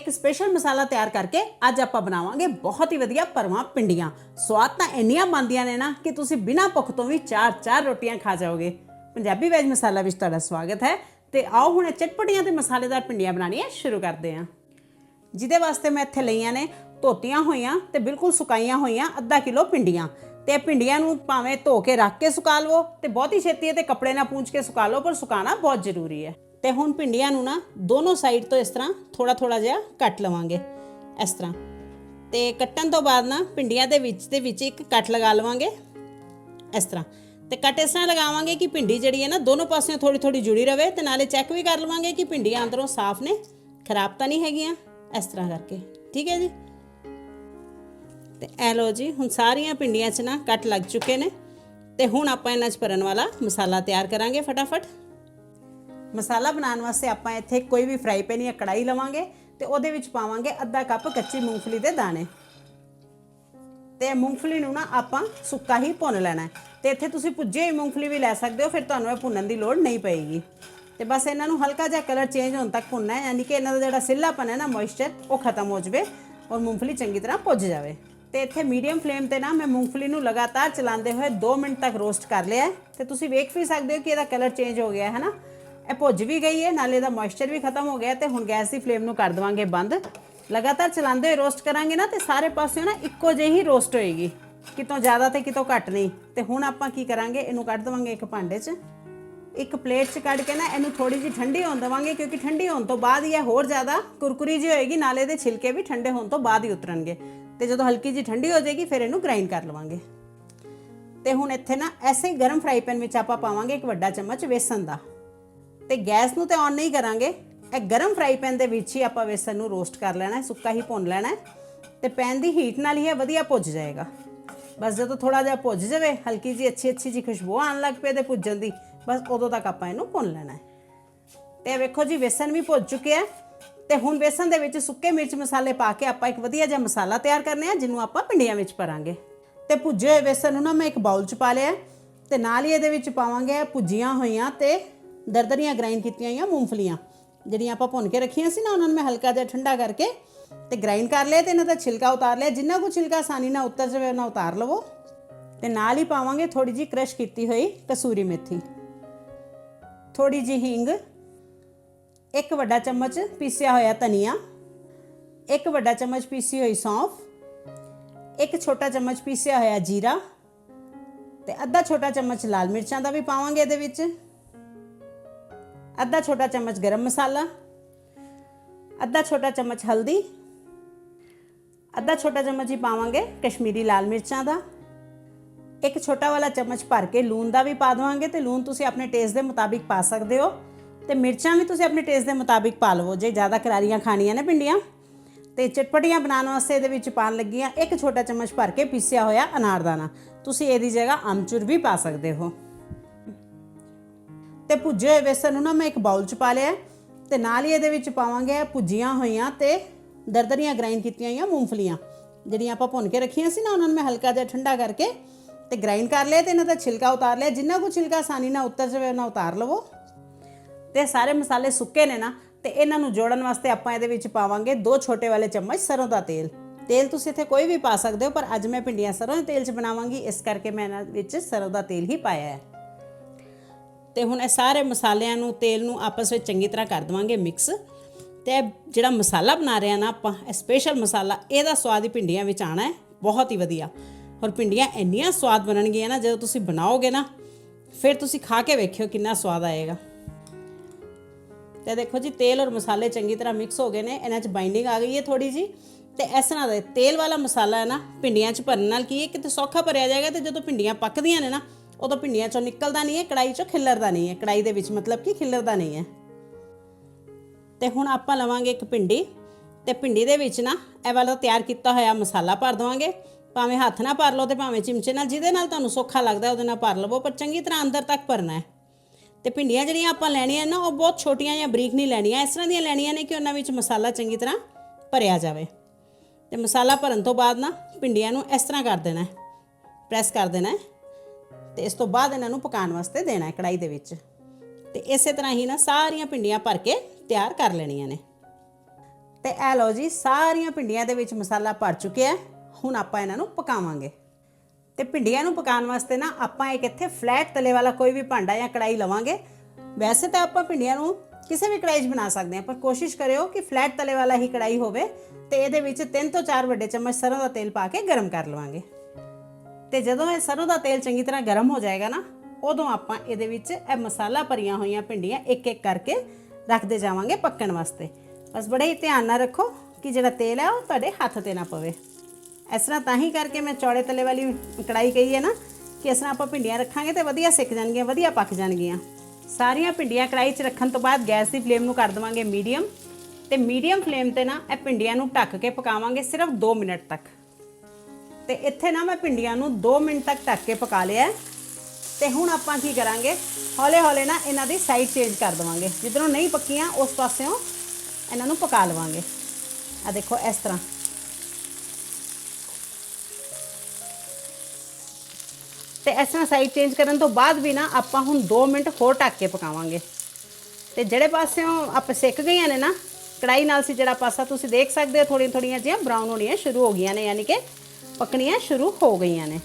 ਇੱਕ ਸਪੈਸ਼ਲ ਮਸਾਲਾ ਤਿਆਰ ਕਰਕੇ ਅੱਜ ਆਪਾਂ ਬਣਾਵਾਂਗੇ ਬਹੁਤ ਹੀ ਵਧੀਆ ਪਰਮਾ ਪਿੰਡੀਆਂ ਸਵਾਦ ਤਾਂ ਇੰਨੀਆਂ ਬਣਦੀਆਂ ਨੇ ਨਾ ਕਿ ਤੁਸੀਂ ਬਿਨਾਂ ਭੁੱਖ ਤੋਂ ਵੀ ਚਾਰ ਚਾਰ ਰੋਟੀਆਂ ਖਾ ਜਾਓਗੇ। ਪੰਜਾਬੀ ਵੈਜ ਮਸਾਲਾ ਵਿੱਚ ਤੁਹਾਡਾ ਸਵਾਗਤ ਹੈ ਤੇ ਆਓ ਹੁਣ ਇਹ ਚਟਪਟੀਆਂ ਤੇ ਮਸਾਲੇਦਾਰ ਪਿੰਡੀਆਂ ਬਣਾਉਣੀਆਂ ਸ਼ੁਰੂ ਕਰਦੇ ਹਾਂ। ਜਿਹਦੇ ਵਾਸਤੇ ਮੈਂ ਇੱਥੇ ਲਈਆਂ ਨੇ ਧੋਤੀਆਂ ਹੋਈਆਂ ਤੇ ਬਿਲਕੁਲ ਸੁਕਾਈਆਂ ਹੋਈਆਂ ਅੱਧਾ ਕਿਲੋ ਪਿੰਡੀਆਂ ਤੇ ਇਹ ਪਿੰਡੀਆਂ ਨੂੰ ਭਾਵੇਂ ਧੋ ਕੇ ਰੱਖ ਕੇ ਸੁਕਾ ਲਵੋ ਤੇ ਹੀ ਛੇਤੀ ਹੈ ਤੇ ਕੱਪੜੇ ਨਾਲ ਪੂੰਝ ਕੇ ਸੁਕਾ ਲਓ, ਪਰ ਸੁਕਾਉਣਾ ਬਹੁਤ ਜ਼ਰੂਰੀ ਹੈ। ਤੇ ਹੁਣ ਭਿੰਡੀਆਂ ਨੂੰ ਨਾ ਦੋਨੋਂ ਸਾਈਡ ਤੋਂ ਇਸ ਤਰ੍ਹਾਂ ਥੋੜਾ ਥੋੜਾ ਜਿਹਾ ਕੱਟ ਲਵਾਂਗੇ, ਇਸ ਤਰ੍ਹਾਂ। ਤੇ ਕੱਟਣ ਤੋਂ ਬਾਅਦ ਨਾ ਭਿੰਡੀਆਂ ਦੇ ਵਿੱਚ ਦੇ ਵਿੱਚ ਇੱਕ ਕੱਟ ਲਗਾ ਲਵਾਂਗੇ, ਇਸ ਤਰ੍ਹਾਂ। ਤੇ ਕੱਟ ਇਸ ਤਰ੍ਹਾਂ ਲਗਾਵਾਂਗੇ ਕਿ ਭਿੰਡੀ ਜਿਹੜੀ ਹੈ ਨਾ ਦੋਨੋਂ ਪਾਸਿਓਂ ਥੋੜੀ ਥੋੜੀ ਜੁੜੀ ਰਵੇ ਤੇ ਨਾਲੇ ਚੈੱਕ ਵੀ ਕਰ ਲਵਾਂਗੇ ਕਿ ਭਿੰਡੀਆਂ ਅੰਦਰੋਂ ਸਾਫ਼ ਨੇ, ਖਰਾਬ ਤਾਂ ਨਹੀਂ ਹੈਗੀਆਂ, ਇਸ ਤਰ੍ਹਾਂ ਕਰਕੇ। ਠੀਕ ਹੈ ਜੀ? ਤੇ ਐ ਲੋ ਜੀ, ਹੁਣ ਸਾਰੀਆਂ ਭਿੰਡੀਆਂ 'ਚ ਨਾ ਕੱਟ ਲੱਗ ਚੁੱਕੇ ਨੇ। ਤੇ ਹੁਣ ਆਪਾਂ ਇਹਨਾਂ 'ਚ ਭਰਨ ਵਾਲਾ ਮਸਾਲਾ ਤਿਆਰ ਕਰਾਂਗੇ ਫਟਾਫਟ। ਮਸਾਲਾ ਬਣਾਉਣ ਵਾਸਤੇ ਆਪਾਂ ਇੱਥੇ ਕੋਈ ਵੀ ਫਰਾਈ ਪੈਨ ਜਾਂ ਕੜਾਈ ਲਵਾਂਗੇ ਤੇ ਉਹਦੇ ਵਿੱਚ ਪਾਵਾਂਗੇ ਅੱਧਾ ਕੱਪ ਕੱਚੀ ਮੂੰਗਫਲੀ ਦੇ ਦਾਣੇ। ਤੇ ਮੂੰਗਫਲੀ ਨੂੰ ਨਾ ਆਪਾਂ ਸੁੱਕਾ ਹੀ ਭੁੰਨ ਲੈਣਾ ਹੈ। ਤੇ ਇੱਥੇ ਤੁਸੀਂ ਭੁੱਜੇ ਹੋਈ ਮੂੰਗਫਲੀ ਵੀ ਲੈ ਸਕਦੇ ਹੋ, ਫਿਰ ਤੁਹਾਨੂੰ ਇਹ ਭੁੰਨਣ ਦੀ ਲੋੜ ਨਹੀਂ ਪਏਗੀ। ਤੇ ਬਸ ਇਹਨਾਂ ਨੂੰ ਹਲਕਾ ਜਿਹਾ ਕਲਰ ਚੇਂਜ ਹੋਣ ਤੱਕ ਭੁੰਨਣਾ ਹੈ, ਯਾਨੀ ਕਿ ਇਹਨਾਂ ਦਾ ਜਿਹੜਾ ਸਿੱਲਾਪਨ ਹੈ ਨਾ ਮੋਇਸਚਰ ਉਹ ਖਤਮ ਹੋ ਜਾਵੇ ਔਰ ਮੂੰਗਫਲੀ ਚੰਗੀ ਤਰ੍ਹਾਂ ਭੁੱਜ ਜਾਵੇ। ਤੇ ਇੱਥੇ ਮੀਡੀਅਮ ਫਲੇਮ ਤੇ ਨਾ ਮੈਂ ਮੂੰਗਫਲੀ ਨੂੰ ਲਗਾਤਾਰ ਚਲਾਉਂਦੇ ਹੋਏ 2 ਮਿੰਟ ਤੱਕ ਰੋਸਟ ਕਰ ਲਿਆ ਹੈ। ਤੇ ਤੁਸੀਂ ਵੇਖ ਵੀ ਸਕਦੇ ਹੋ ਕਿ ਇਹਦਾ ਕਲਰ ਚੇਂਜ ਹੋ ਗਿਆ ਹੈ ਨਾ। ਇਹ ਭੁੱਜ ਵੀ ਗਈ ਹੈ, ਨਾਲੇ ਦਾ ਮੋਇਸਚਰ ਵੀ ਖਤਮ ਹੋ ਗਿਆ ਤੇ ਹੁਣ ਗੈਸ ਦੀ ਫਲੇਮ ਨੂੰ ਕਰ ਦਵਾਂਗੇ ਬੰਦ। ਲਗਾਤਾਰ ਚਲਾਉਂਦੇ ਹੋਏ ਰੋਸਟ ਕਰਾਂਗੇ ਨਾ ਤੇ ਸਾਰੇ ਪਾਸਿਓਂ ਨਾ ਇੱਕੋ ਜਿਹੀ ਰੋਸਟ ਹੋਏਗੀ। ਕਿਤੋਂ ਜ਼ਿਆਦਾ ਤੇ ਕਿਤੋਂ ਘੱਟ ਨਹੀਂ। ਤੇ ਹੁਣ ਆਪਾਂ ਕੀ ਕਰਾਂਗੇ, ਇਹਨੂੰ ਕੱਢ ਦਵਾਂਗੇ ਇੱਕ ਭਾਂਡੇ 'ਚ। ਇੱਕ ਪਲੇਟ 'ਚ ਕੱਢ ਕੇ ਨਾ ਇਹਨੂੰ ਥੋੜੀ ਜਿਹੀ ਠੰਡੀ ਹੋਣ ਦਵਾਂਗੇ, ਕਿਉਂਕਿ ਠੰਡੀ ਹੋਣ ਤੋਂ ਬਾਅਦ ਹੀ ਇਹ ਹੋਰ ਜ਼ਿਆਦਾ ਕੁਰਕੁਰੀ ਜਿਹੀ ਹੋਏਗੀ, ਨਾਲੇ ਦੇ ਛਿਲਕੇ ਵੀ ਠੰਡੇ ਹੋਣ ਤੋਂ ਬਾਅਦ ਹੀ ਉਤਰਨਗੇ। ਤੇ ਜਦੋਂ ਹਲਕੀ ਜਿਹੀ ਠੰਡੀ ਹੋ ਜਾਏਗੀ, ਫਿਰ ਇਹਨੂੰ ਗ੍ਰਾਈਂਡ ਕਰ ਲਵਾਂਗੇ। ਤੇ ਹੁਣ ਇੱਥੇ ਨਾ ਐਸੇ ਗਰਮ ਫਰਾਈ ਪੈਨ ਵਿੱਚ ਆਪਾਂ ਪਾਵਾਂਗੇ ਇੱਕ ਵੱਡਾ ਚਮਚ ਵੇਸਣ ਦਾ। ਤੇ ਗੈਸ ਨੂੰ ਤੇ ਔਨ ਨਹੀਂ ਕਰਾਂਗੇ। ਇਹ ਗਰਮ ਫਰਾਈ ਪੈਨ ਦੇ ਵਿੱਚ ਹੀ ਆਪਾਂ ਵੇਸਣ ਨੂੰ ਰੋਸਟ ਕਰ ਲੈਣਾ ਹੈ, ਸੁੱਕਾ ਹੀ ਭੁੰਨ ਲੈਣਾ ਹੈ ਤੇ ਪੈਨ ਦੀ ਹੀਟ ਨਾਲ ਹੀ ਇਹ ਵਧੀਆ ਭੁੱਜ ਜਾਏਗਾ। ਬਸ ਜਦੋਂ ਥੋੜਾ ਜਿਹਾ ਭੁੱਜ ਜਾਵੇ, ਹਲਕੀ ਜੀ ਅੱਛੀ ਅੱਛੀ ਜੀ ਖੁਸ਼ਬੂ ਆਉਣ ਲੱਗ ਪਏ ਤੇ ਭੁੱਜਣ ਦੀ, ਬਸ ਉਦੋਂ ਤੱਕ ਆਪਾਂ ਇਹਨੂੰ ਭੁੰਨ ਲੈਣਾ ਹੈ। ਤੇ ਵੇਖੋ ਜੀ, ਵੇਸਣ ਵੀ ਭੁੱਜ ਚੁੱਕਿਆ ਹੈ ਤੇ ਹੁਣ ਵੇਸਣ ਦੇ ਵਿੱਚ ਸੁੱਕੇ ਮਿਰਚ ਮਸਾਲੇ ਪਾ ਕੇ ਆਪਾਂ ਇੱਕ ਵਧੀਆ ਜਿਹਾ ਮਸਾਲਾ ਤਿਆਰ ਕਰਨੇ ਆ, ਜਿਹਨੂੰ ਆਪਾਂ ਪਿੰਡੀਆਂ ਵਿੱਚ ਭਰਾਂਗੇ। ਤੇ ਭੁੱਜੇ ਹੋਏ ਵੇਸਣ ਨੂੰ ਨਾ ਮੈਂ ਇੱਕ ਬਾਉਲ 'ਚ ਪਾ ਲਿਆ ਹੈ ਤੇ ਨਾਲ ਹੀ ਇਹਦੇ ਵਿੱਚ ਪਾਵਾਂਗੇ ਭੁੱਜੀਆਂ ਹੋਈਆਂ ਤੇ ਦਰਦਰੀਆਂ ਗ੍ਰਾਈਂਡ ਕੀਤੀਆਂ ਹੋਈਆਂ, ਮੂੰਗਫਲੀਆਂ। ਜਿਹੜੀਆਂ ਆਪਾਂ ਭੁੰਨ ਕੇ ਰੱਖੀਆਂ ਸੀ ਨਾ, ਉਹਨਾਂ ਨੂੰ ਮੈਂ ਹਲਕਾ ਜਿਹਾ ਠੰਡਾ ਕਰਕੇ ਤੇ ਗ੍ਰਾਈਂਡ ਕਰ ਲਿਆ ਤੇ ਇਹਨਾਂ ਦਾ ਛਿਲਕਾ ਉਤਾਰ ਲਿਆ। ਜਿੰਨਾ ਕੁ ਛਿਲਕਾ ਆਸਾਨੀ ਨਾਲ ਉਤਰ ਜਾਵੇ, ਉਹਨਾਂ ਉਤਾਰ ਲਵੋ। ਤੇ ਨਾਲ ਹੀ ਪਾਵਾਂਗੇ ਥੋੜੀ ਜੀ ਕ੍ਰਸ਼ ਕੀਤੀ ਹੋਈ ਕਸੂਰੀ ਮੇਥੀ। ਥੋੜੀ ਜੀ ਹਿੰਗ, ਇੱਕ ਵੱਡਾ ਚਮਚ ਪੀਸਿਆ ਹੋਇਆ ਧਨੀਆ, ਇੱਕ ਵੱਡਾ ਚਮਚ ਪੀਸੀ ਹੋਈ ਸੌਂਫ, ਇੱਕ ਛੋਟਾ ਚਮਚ ਪੀਸਿਆ ਹੋਇਆ ਜੀਰਾ ਤੇ ਅੱਧਾ ਛੋਟਾ ਚਮਚ ਲਾਲ ਮਿਰਚਾਂ ਦਾ ਵੀ ਪਾਵਾਂਗੇ ਇਹਦੇ ਵਿੱਚ। ਅੱਧਾ ਛੋਟਾ ਚਮਚ ਗਰਮ ਮਸਾਲਾ, ਅੱਧਾ ਛੋਟਾ ਚਮਚ ਹਲਦੀ, ਅੱਧਾ ਛੋਟਾ ਚਮਚ ਹੀ ਪਾਵਾਂਗੇ ਕਸ਼ਮੀਰੀ ਲਾਲ ਮਿਰਚਾਂ ਦਾ। ਇੱਕ ਛੋਟਾ ਵਾਲਾ ਚਮਚ ਭਰ ਕੇ ਲੂਣ ਦਾ ਵੀ ਪਾ ਦਵਾਂਗੇ ਤੇ ਲੂਣ ਤੁਸੀਂ ਆਪਣੇ ਟੇਸਟ ਦੇ ਮੁਤਾਬਿਕ ਪਾ ਸਕਦੇ ਹੋ। ਤੇ ਮਿਰਚਾਂ ਵੀ ਤੁਸੀਂ ਆਪਣੇ ਟੇਸਟ ਦੇ ਮੁਤਾਬਿਕ ਪਾ ਲਵੋ, ਜੇ ਜ਼ਿਆਦਾ ਕਰਾਰੀਆਂ ਖਾਣੀਆਂ ਨੇ ਪਿੰਡੀਆਂ ਤੇ ਚਟਪਟੀਆਂ ਬਣਾਉਣ ਵਾਸਤੇ ਇਹਦੇ ਵਿੱਚ ਪਾਣ ਲੱਗੀਆਂ ਇੱਕ ਛੋਟਾ ਚਮਚ ਭਰ ਕੇ ਪੀਸਿਆ ਹੋਇਆ ਅਨਾਰਦਾਨਾ। ਤੁਸੀਂ ਇਹਦੀ ਜਗ੍ਹਾ ਅਮਚੂਰ ਵੀ ਪਾ ਸਕਦੇ ਹੋ। ਤੇ ਭੁੱਜੇ ਹੋਏ ਵੇਸਣ ਨੂੰ ਨਾ ਮੈਂ ਇੱਕ ਬਾਉਲ 'ਚ ਪਾ ਲਿਆ ਤੇ ਨਾਲ ਹੀ ਇਹਦੇ ਵਿੱਚ ਪਾਵਾਂਗੇ ਭੁੱਜੀਆਂ ਹੋਈਆਂ ਤੇ ਦਰਦਰੀਆਂ ਗ੍ਰਾਈਂਡ ਕੀਤੀਆਂ ਹੋਈਆਂ ਮੂੰਗਫਲੀਆਂ। ਜਿਹੜੀਆਂ ਆਪਾਂ ਭੁੰਨ ਕੇ ਰੱਖੀਆਂ ਸੀ ਨਾ, ਉਹਨਾਂ ਨੂੰ ਮੈਂ ਹਲਕਾ ਜਿਹਾ ਠੰਡਾ ਕਰਕੇ ਤੇ ਗ੍ਰਾਈਂਡ ਕਰ ਲਿਆ ਤੇ ਇਹਨਾਂ ਦਾ ਛਿਲਕਾ ਉਤਾਰ ਲਿਆ। ਜਿੰਨਾ ਕੁ ਛਿਲਕਾ ਆਸਾਨੀ ਨਾਲ ਉਤਰ ਜਾਵੇ, ਉਹਨਾਂ ਉਤਾਰ ਲਵੋ। ਤੇ ਸਾਰੇ ਮਸਾਲੇ ਸੁੱਕੇ ਨੇ ਨਾ, ਤੇ ਇਹਨਾਂ ਨੂੰ ਜੋੜਨ ਵਾਸਤੇ ਆਪਾਂ ਇਹਦੇ ਵਿੱਚ ਪਾਵਾਂਗੇ ਦੋ ਛੋਟੇ ਵਾਲੇ ਚਮਚ ਸਰੋਂ ਦਾ ਤੇਲ। ਤੇਲ ਤੁਸੀਂ ਇੱਥੇ ਕੋਈ ਵੀ ਪਾ ਸਕਦੇ ਹੋ, ਪਰ ਅੱਜ ਮੈਂ ਪਿੰਡੀਆਂ ਸਰੋਂ ਦੇ ਤੇਲ 'ਚ ਬਣਾਵਾਂਗੀ। ਇਸ ਕਰਕੇ ਮੈਂ ਇਹਨਾਂ ਵਿੱਚ ਸਰੋਂ ਦਾ ਤੇਲ ਹੀ ਪਾਇਆ ਹੈ। ਤੇ ਹੁਣ ਇਹ ਸਾਰੇ ਮਸਾਲਿਆਂ ਨੂੰ, ਤੇਲ ਨੂੰ ਆਪਸ ਵਿੱਚ ਚੰਗੀ ਤਰ੍ਹਾਂ ਕਰ ਦਵਾਂਗੇ ਮਿਕਸ ਤੇ ਜਿਹੜਾ ਮਸਾਲਾ ਬਣਾ ਰਹੇ ਆ ਨਾ ਆਪਾਂ, ਇਹ ਸਪੈਸ਼ਲ ਮਸਾਲਾ, ਇਹਦਾ ਸਵਾਦ ਹੀ ਭਿੰਡੀਆਂ ਵਿੱਚ ਆਣਾ ਹੈ, ਬਹੁਤ ਹੀ ਵਧੀਆ। ਔਰ ਭਿੰਡੀਆਂ ਇੰਨੀਆਂ ਸਵਾਦ ਬਣਨਗੀਆਂ ਨਾ, ਜਦੋਂ ਤੁਸੀਂ ਬਣਾਓਗੇ ਨਾ, ਫਿਰ ਤੁਸੀਂ ਖਾ ਕੇ ਵੇਖਿਓ ਕਿੰਨਾ ਸਵਾਦ ਆਏਗਾ। ਤੇ ਦੇਖੋ ਜੀ, ਤੇਲ ਔਰ ਮਸਾਲੇ ਚੰਗੀ ਤਰ੍ਹਾਂ ਮਿਕਸ ਹੋ ਗਏ ਨੇ, ਇਹਨਾਂ 'ਚ ਬਾਈਂਡਿੰਗ ਆ ਗਈ ਹੈ ਥੋੜੀ ਜੀ ਤੇ ਇਸ ਤਰ੍ਹਾਂ ਦਾ ਤੇਲ ਵਾਲਾ ਮਸਾਲਾ ਹੈ ਨਾ, ਭਿੰਡੀਆਂ 'ਚ ਭਰਨ ਨਾਲ ਕੀ ਹੈ, ਕਿਤੇ ਸੌਖਾ ਭਰਿਆ ਜਾਏਗਾ ਤੇ ਜਦੋਂ ਭਿੰਡੀਆਂ ਪੱਕਦੀਆਂ ਨੇ ਨਾ ਉਦੋਂ ਭਿੰਡੀਆਂ 'ਚੋਂ ਨਿਕਲਦਾ ਨਹੀਂ ਹੈ ਕੜਾਈ 'ਚੋਂ ਖਿਲਰਦਾ ਨਹੀਂ ਹੈ। ਕੜਾਈ ਦੇ ਵਿੱਚ ਮਤਲਬ ਕਿ ਖਿਲਰਦਾ ਨਹੀਂ ਹੈ। ਤੇ ਹੁਣ ਆਪਾਂ ਲਵਾਂਗੇ ਇੱਕ ਭਿੰਡੀ। ਤੇ ਭਿੰਡੀ ਦੇ ਵਿੱਚ ਨਾ ਇਹ ਵਾਲਾ ਤਿਆਰ ਕੀਤਾ ਹੋਇਆ ਮਸਾਲਾ ਭਰ ਦਵਾਂਗੇ। ਭਾਵੇਂ ਹੱਥ ਨਾਲ ਭਰ ਲਓ ਤੇ ਭਾਵੇਂ ਚਿਮਚੇ ਨਾਲ, ਜਿਹਦੇ ਨਾਲ ਤੁਹਾਨੂੰ ਸੌਖਾ ਲੱਗਦਾ ਉਹਦੇ ਨਾਲ ਭਰ ਲਵੋ, ਪਰ ਚੰਗੀ ਤਰ੍ਹਾਂ ਅੰਦਰ ਤੱਕ ਭਰਨਾ ਹੈ। ਤੇ ਭਿੰਡੀਆਂ ਜਿਹੜੀਆਂ ਆਪਾਂ ਲੈਣੀਆਂ ਨਾ, ਉਹ ਬਹੁਤ ਛੋਟੀਆਂ ਜਾਂ ਬਰੀਕ ਨਹੀਂ ਲੈਣੀਆਂ। ਇਸ ਤਰ੍ਹਾਂ ਦੀਆਂ ਲੈਣੀਆਂ ਨੇ ਕਿ ਉਹਨਾਂ ਵਿੱਚ ਮਸਾਲਾ ਚੰਗੀ ਤਰ੍ਹਾਂ ਭਰਿਆ ਜਾਵੇ। ਤੇ ਮਸਾਲਾ ਭਰਨ ਤੋਂ ਬਾਅਦ ਨਾ ਭਿੰਡੀਆਂ ਨੂੰ ਇਸ ਤਰ੍ਹਾਂ ਕਰ ਦੇਣਾ ਹੈ। ਪ੍ਰੈਸ ਕਰ ਦੇਣਾ ਹੈ। ਤੇ ਇਸ ਤੋਂ ਬਾਅਦ ਇਹਨਾਂ ਨੂੰ ਪਕਾਉਣ ਵਾਸਤੇ ਦੇਣਾ ਹੈ ਕੜਾਈ ਦੇ ਵਿੱਚ। ਤੇ ਇਸੇ ਤਰ੍ਹਾਂ ਹੀ ਨਾ ਸਾਰੀਆਂ ਭਿੰਡੀਆਂ ਭਰ ਕੇ ਤਿਆਰ ਕਰ ਲੈਣੀਆਂ ਨੇ। ਤੇ ਇਹ ਲਓ ਜੀ, ਸਾਰੀਆਂ ਭਿੰਡੀਆਂ ਦੇ ਵਿੱਚ ਮਸਾਲਾ ਭਰ ਚੁੱਕਿਆ ਹੁਣ ਆਪਾਂ ਇਹਨਾਂ ਨੂੰ ਪਕਾਵਾਂਗੇ। ਤੇ ਭਿੰਡੀਆਂ ਨੂੰ ਪਕਾਉਣ ਵਾਸਤੇ ਨਾ ਆਪਾਂ ਇੱਕ ਇੱਥੇ ਫਲੈਟ ਤਲੇ ਵਾਲਾ ਕੋਈ ਵੀ ਭਾਂਡਾ ਜਾਂ ਕੜਾਈ ਲਵਾਂਗੇ। ਵੈਸੇ ਤਾਂ ਆਪਾਂ ਭਿੰਡੀਆਂ ਨੂੰ ਕਿਸੇ ਵੀ ਕੜਾਈ 'ਚ ਬਣਾ ਸਕਦੇ ਹਾਂ, ਪਰ ਕੋਸ਼ਿਸ਼ ਕਰਿਓ ਕਿ ਫਲੈਟ ਤਲੇ ਵਾਲਾ ਹੀ ਕੜਾਈ ਹੋਵੇ ਤੇ ਇਹਦੇ ਵਿੱਚ 3 ਤੋਂ 4 ਵੱਡੇ ਚਮਚ ਸਰੋਂ ਦਾ ਤੇਲ ਪਾ ਕੇ ਗਰਮ ਕਰ ਲਵਾਂਗੇ। ਤੇ ਜਦੋਂ ਇਹ ਸਰੋਂ ਦਾ ਤੇਲ ਚੰਗੀ ਤਰ੍ਹਾਂ ਗਰਮ ਹੋ ਜਾਏਗਾ ਨਾ, ਉਦੋਂ ਆਪਾਂ ਇਹਦੇ ਵਿੱਚ ਇਹ ਮਸਾਲਾ ਭਰੀਆਂ ਹੋਈਆਂ ਭਿੰਡੀਆਂ ਇੱਕ ਇੱਕ ਕਰਕੇ ਰੱਖਦੇ ਜਾਵਾਂਗੇ ਪੱਕਣ ਵਾਸਤੇ। ਬਸ ਬੜੇ ਹੀ ਧਿਆਨ ਨਾਲ ਰੱਖੋ ਕਿ ਜਿਹੜਾ ਤੇਲ ਹੈ ਉਹ ਤੁਹਾਡੇ ਹੱਥ ਤੇ ਨਾ ਪਵੇ। ਇਸ ਤਰ੍ਹਾਂ ਤਾਂ ਹੀ ਕਰਕੇ ਮੈਂ ਚੌੜੇ ਤਲੇ ਵਾਲੀ ਕੜਾਈ ਕਹੀ ਹੈ ਨਾ ਕਿ ਇਸ ਤਰ੍ਹਾਂ ਆਪਾਂ ਭਿੰਡੀਆਂ ਰੱਖਾਂਗੇ ਤੇ ਵਧੀਆ ਸਿੱਕ ਜਾਣਗੀਆਂ, ਵਧੀਆ ਪੱਕ ਜਾਣਗੀਆਂ। ਸਾਰੀਆਂ ਭਿੰਡੀਆਂ ਕੜਾਈ 'ਚ ਰੱਖਣ ਤੋਂ ਬਾਅਦ ਗੈਸ ਦੀ ਫਲੇਮ ਨੂੰ ਕਰ ਦੇਵਾਂਗੇ ਮੀਡੀਅਮ। ਤੇ ਮੀਡੀਅਮ ਫਲੇਮ ਤੇ ਨਾ ਇਹ ਭਿੰਡੀਆਂ ਨੂੰ ਢੱਕ ਕੇ ਪਕਾਵਾਂਗੇ ਸਿਰਫ 2 ਮਿੰਟ ਤੱਕ। ਤੇ ਇੱਥੇ ਨਾ ਮੈਂ ਭਿੰਡੀਆਂ ਨੂੰ 2 ਮਿੰਟ ਤੱਕ ਢੱਕ ਕੇ ਪਕਾ ਲਿਆ ਹੈ। ਤੇ ਹੁਣ ਆਪਾਂ ਕੀ ਕਰਾਂਗੇ? ਹੌਲੇ ਹੌਲੇ ਨਾ ਇਹਨਾਂ ਦੀ ਸਾਈਡ ਚੇਂਜ ਕਰ ਦਵਾਂਗੇ। ਜਿੱਧਰੋਂ ਨਹੀਂ ਪੱਕੀਆਂ, ਉਸ ਪਾਸਿਓਂ ਇਹਨਾਂ ਨੂੰ ਪਕਾ ਲਵਾਂਗੇ। ਆ ਦੇਖੋ, ਇਸ ਤਰ੍ਹਾਂ। ਤੇ ਇਸ ਤਰ੍ਹਾਂ ਸਾਈਡ ਚੇਂਜ ਕਰਨ ਤੋਂ ਬਾਅਦ ਵੀ ਨਾ ਆਪਾਂ ਹੁਣ 2 ਮਿੰਟ ਹੋਰ ਢੱਕ ਕੇ ਪਕਾਵਾਂਗੇ। ਤੇ ਜਿਹੜੇ ਪਾਸਿਓਂ ਆਪਾਂ ਸਿੱਕ ਗਈਆਂ ਨੇ ਨਾ ਕੜਾਈ ਨਾਲ ਸੀ ਜਿਹੜਾ ਪਾਸਾ ਤੁਸੀਂ ਦੇਖ ਸਕਦੇ ਹੋ ਥੋੜੀਆਂ ਥੋੜੀਆਂ ਜਿਹੀਆਂ ਬਰਾਊਨ ਹੋਣੀਆਂ ਸ਼ੁਰੂ ਹੋ ਗਈਆਂ ਨੇ, ਯਾਨੀ ਕਿ ਪੱਕਣੀਆਂ ਸ਼ੁਰੂ ਹੋ ਗਈਆਂ ਨੇ।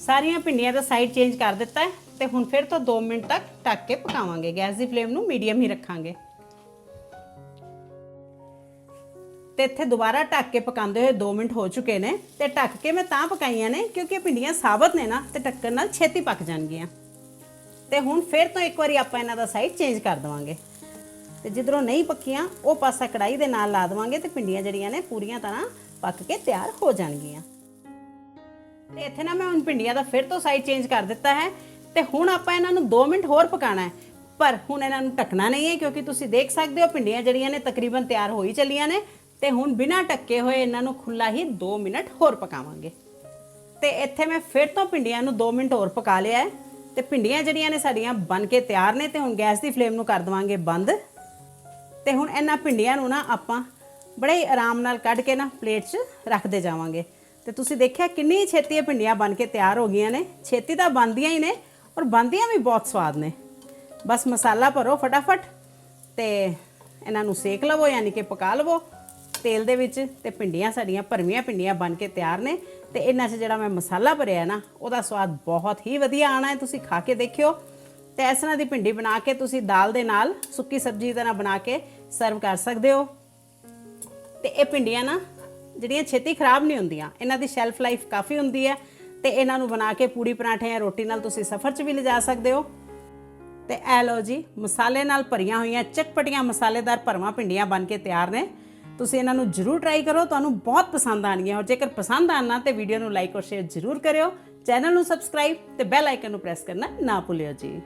ਸਾਰੀਆਂ ਭਿੰਡੀਆਂ ਦਾ ਸਾਈਡ ਚੇਂਜ ਕਰ ਦਿੱਤਾ ਹੈ ਤੇ ਹੁਣ ਫਿਰ ਤੋਂ 2 ਮਿੰਟ ਤੱਕ ਢੱਕ ਕੇ ਪਕਾਵਾਂਗੇ। ਗੈਸ ਦੀ ਫਲੇਮ ਨੂੰ ਮੀਡੀਅਮ ਹੀ ਰੱਖਾਂਗੇ। ਤੇ ਇੱਥੇ ਦੁਬਾਰਾ ਢੱਕ ਕੇ ਪਕਾਉਂਦੇ ਹੋਏ 2 ਮਿੰਟ ਹੋ ਚੁੱਕੇ ਨੇ ਤੇ ਢੱਕ ਕੇ ਮੈਂ ਤਾਂ ਪਕਾਈਆਂ ਨੇ ਕਿਉਂਕਿ ਇਹ ਭਿੰਡੀਆਂ ਸਾਬਤ ਨੇ ਨਾ ਤੇ ਢੱਕਣ ਨਾਲ ਛੇਤੀ ਪੱਕ ਜਾਣਗੀਆਂ। ਤੇ ਹੁਣ ਫਿਰ ਤੋਂ ਇੱਕ ਵਾਰੀ ਆਪਾਂ ਇਹਨਾਂ ਦਾ ਸਾਈਡ ਚੇਂਜ ਕਰ ਦਵਾਂਗੇ। ਤੇ ਜਿੱਧਰੋਂ ਨਹੀਂ ਪੱਕੀਆਂ, ਉਹ ਪਾਸਾ ਕੜਾਈ ਦੇ ਨਾਲ ਲਾ ਦਵਾਂਗੇ ਤੇ ਭਿੰਡੀਆਂ ਜਿਹੜੀਆਂ ਨੇ ਪੂਰੀਆਂ ਤਰ੍ਹਾਂ ਪੱਕ ਕੇ ਤਿਆਰ ਹੋ ਜਾਣਗੀਆਂ। ਤੇ ਇੱਥੇ ਨਾ ਮੈਂ ਹੁਣ ਭਿੰਡੀਆਂ ਦਾ ਫਿਰ ਤੋਂ ਸਾਈਡ ਚੇਂਜ ਕਰ ਦਿੱਤਾ ਹੈ ਤੇ ਹੁਣ ਆਪਾਂ ਇਹਨਾਂ ਨੂੰ 2 ਮਿੰਟ ਹੋਰ ਪਕਾਣਾ ਹੈ। ਪਰ ਹੁਣ ਇਹਨਾਂ ਨੂੰ ਢੱਕਣਾ ਨਹੀਂ ਹੈ ਕਿਉਂਕਿ ਤੁਸੀਂ ਦੇਖ ਸਕਦੇ ਹੋ ਭਿੰਡੀਆਂ ਜਿਹੜੀਆਂ ਨੇ ਤਕਰੀਬਨ ਤਿਆਰ ਹੋਈ ਚੱਲੀਆਂ ਨੇ ਤੇ ਹੁਣ ਬਿਨਾਂ ਢੱਕੇ ਹੋਏ ਇਹਨਾਂ ਨੂੰ ਖੁੱਲਾ ਹੀ 2 ਮਿੰਟ ਹੋਰ ਪਕਾਵਾਂਗੇ। ਤੇ ਇੱਥੇ ਮੈਂ ਫਿਰ ਤੋਂ ਭਿੰਡੀਆਂ ਨੂੰ 2 ਮਿੰਟ ਹੋਰ ਪਕਾ ਲਿਆ ਹੈ। ਤੇ ਭਿੰਡੀਆਂ ਜਿਹੜੀਆਂ ਨੇ ਸਾਡੀਆਂ ਬਣ ਕੇ ਤਿਆਰ ਨੇ ਤੇ ਹੁਣ ਗੈਸ ਦੀ ਫਲੇਮ ਨੂੰ ਕਰ ਦਵਾਂਗੇ ਬੰਦ। ਤੇ ਹੁਣ ਇਹਨਾਂ ਭਿੰਡੀਆਂ ਨੂੰ ਨਾ ਆਪਾਂ ਬੜੇ ਹੀ ਆਰਾਮ ਨਾਲ ਕੱਢ ਕੇ ਨਾ ਪਲੇਟ 'ਚ ਰੱਖਦੇ ਜਾਵਾਂਗੇ। ਤੇ ਤੁਸੀਂ ਦੇਖਿਆ ਕਿੰਨੀ ਛੇਤੀ ਇਹ ਭਿੰਡੀਆਂ ਬਣ ਕੇ ਤਿਆਰ ਹੋ ਗਈਆਂ ਨੇ? ਛੇਤੀ ਤਾਂ ਬਣਦੀਆਂ ਹੀ ਨੇ ਔਰ ਬਣਦੀਆਂ ਵੀ ਬਹੁਤ ਸਵਾਦ ਨੇ। ਬਸ ਮਸਾਲਾ ਭਰੋ ਫਟਾਫਟ ਤੇ ਇਹਨਾਂ ਨੂੰ ਸੇਕ ਲਵੋ, ਯਾਨੀ ਕਿ ਪਕਾ ਲਵੋ ਤੇਲ ਦੇ ਵਿੱਚ ਤੇ ਭਿੰਡੀਆਂ ਸਾਡੀਆਂ ਭਰਵੀਆਂ ਭਿੰਡੀਆਂ ਬਣ ਕੇ ਤਿਆਰ ਨੇ ਤੇ ਇਹਨਾਂ 'ਚ ਜਿਹੜਾ ਮੈਂ ਮਸਾਲਾ ਭਰਿਆ ਨਾ, ਉਹਦਾ ਸਵਾਦ ਬਹੁਤ ਹੀ ਵਧੀਆ ਆਣਾ ਹੈ। ਤੁਸੀਂ ਖਾ ਕੇ ਦੇਖਿਓ। ਤੇ ਇਸ ਤਰ੍ਹਾਂ ਦੀ ਭਿੰਡੀ ਬਣਾ ਕੇ ਤੁਸੀਂ ਦਾਲ ਦੇ ਨਾਲ ਸੁੱਕੀ ਸਬਜ਼ੀ ਤਰ੍ਹਾਂ ਬਣਾ ਕੇ ਸਰਵ ਕਰ ਸਕਦੇ ਹੋ। ਤੇ ਇਹ ਭਿੰਡੀਆਂ ਨਾ ਜਿਹੜੀਆਂ ਛੇਤੀ ਖਰਾਬ ਨਹੀਂ ਹੁੰਦੀਆਂ, ਇਹਨਾਂ ਦੀ ਸ਼ੈਲਫ ਲਾਈਫ ਕਾਫੀ ਹੁੰਦੀ ਹੈ ਤੇ ਇਹਨਾਂ ਨੂੰ ਬਣਾ ਕੇ ਪੂੜੀ ਪਰਾਂਠੇ ਜਾਂ ਰੋਟੀ ਨਾਲ ਤੁਸੀਂ ਸਫ਼ਰ 'ਚ ਵੀ ਲਿਜਾ ਸਕਦੇ ਹੋ। ਤੇ ਐ ਲਓ ਜੀ, ਮਸਾਲੇ ਨਾਲ ਭਰੀਆਂ ਹੋਈਆਂ ਚਟਪਟੀਆਂ ਮਸਾਲੇਦਾਰ ਭਰਵਾਂ ਭਿੰਡੀਆਂ ਬਣ ਕੇ ਤਿਆਰ ਨੇ। ਤੁਸੀਂ ਇਹਨਾਂ ਨੂੰ ਜਰੂਰ ਟਰਾਈ ਕਰੋ, ਤੁਹਾਨੂੰ ਬਹੁਤ ਪਸੰਦ ਆਣਗੀਆਂ ਔਰ ਜੇਕਰ ਪਸੰਦ ਆਣਾ ਤੇ ਵੀਡੀਓ ਨੂੰ ਲਾਈਕ ਔਰ ਸ਼ੇਅਰ ਜਰੂਰ ਕਰਿਓ। ਚੈਨਲ ਨੂੰ ਸਬਸਕ੍ਰਾਈਬ ਤੇ ਬੈਲ ਆਈਕਨ ਨੂੰ ਪ੍ਰੈਸ ਕਰਨਾ ਨਾ ਭੁੱਲਿਓ ਜੀ।